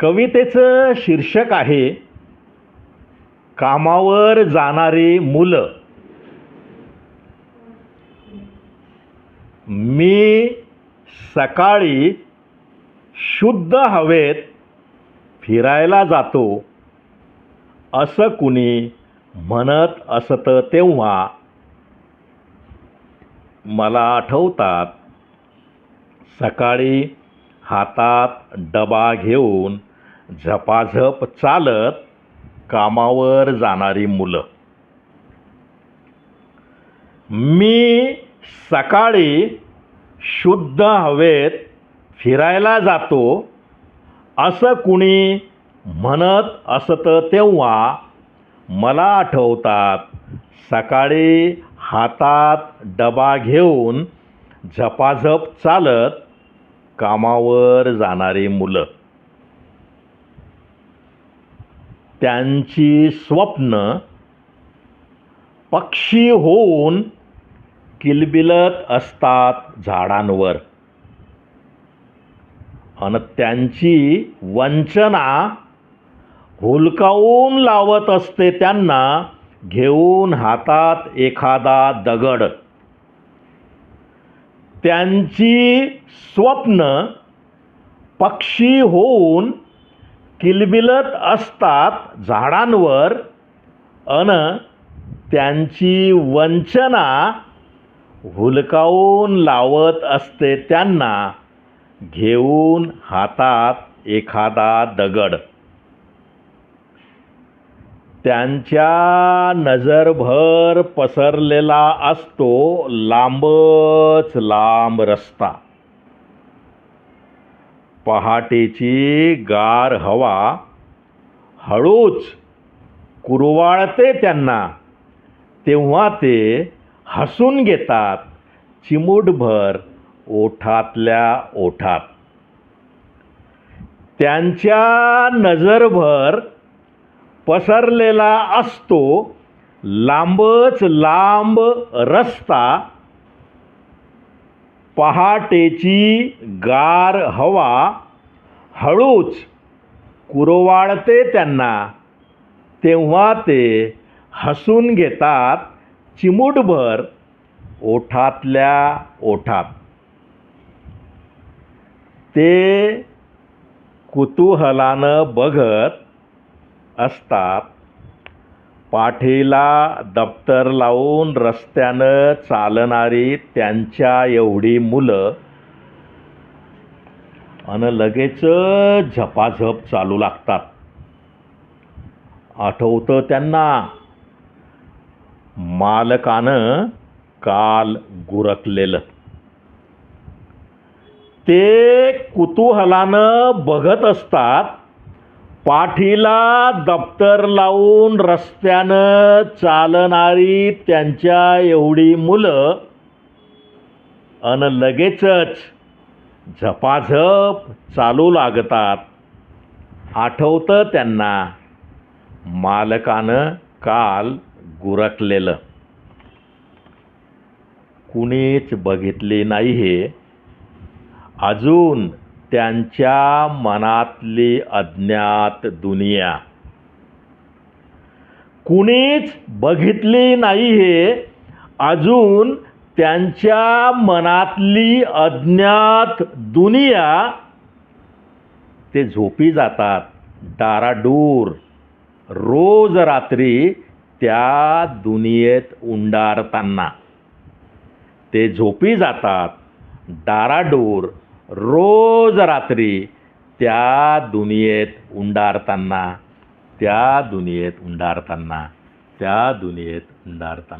कवितेचं शीर्षक आहे कामावर जाणारी मुलं. मी सकाळी शुद्ध हवेत फिरायला जातो. असं कुणी म्हणत असतं तेव्हा मला आठवतात सकाळी हातात डबा घेऊन झपाझप चालत कामावर जाणारी मुलं. मी सकाळी शुद्ध हवेत फिरायला जातो असं कुणी म्हणत असतं तेव्हा मला आठवतात सकाळी हातात डबा घेऊन झपाझप चालत कामावर जाणारी मुलं. त्यांची स्वप्न पक्षी होऊन किलबिलत असतात झाडांवर. आणि त्यांची वंचना हुलकावून लावत असते त्यांना घेऊन हातात एखादा दगड. त्यांची स्वप्न पक्षी होऊन किलबिलत असतात झाडांवर अन त्यांची वंचना हुलकावून लावत असते त्यांना घेऊन हातात एखादा दगड. त्यांच्या नजरभर पसरलेला असतो लांबच लांब रस्ता. पहाटेची गार हवा हळूच कुरवाळते त्यांना. तेव्हा ते हसून घेतात चिमूटभर ओठातल्या ओठात. त्यांच्या नजरभर पसरलेला असतो लांबच लांब रस्ता. पहाटेची गार हवा हळूच कुरवाळते त्यांना. तेव्हा ते हसून घेतात चिमूटभर ओठातल्या ओठात. ते कुतूहलानं बघत असतात. पाठीला दप्तर लावून रस्त्यानं चालणारी त्यांच्या एवढी मुलं अन लगेच झपाझप चालू लागतात. आठवतं त्यांना. मालकानं काल गुरकलेलं. ते कुतूहलानं बघत असतात पाठीला दप्तर लावून रस्त्यानं चालणारी त्यांच्या एवढी मुलं. अन लगेचच झपाझप चालू लागतात. आठवतं त्यांना. मालकानं काल गुरकलेलं. कुणीच बघितले नाही हे. अजून त्यांच्या मनातली अज्ञात दुनिया. कुणीच बघितली नाही हे. अजून त्यांच्या मनातली अज्ञात दुनिया ते झोपी जातात डाराडूर रोज रात्री त्या दुनियेत उंडारताना. ते झोपी जातात डाराडूर रोज रात्री त्या दुनियेत उंडारताना त्या दुनियेत उंडारताना त्या दुनियेत उंडारताना.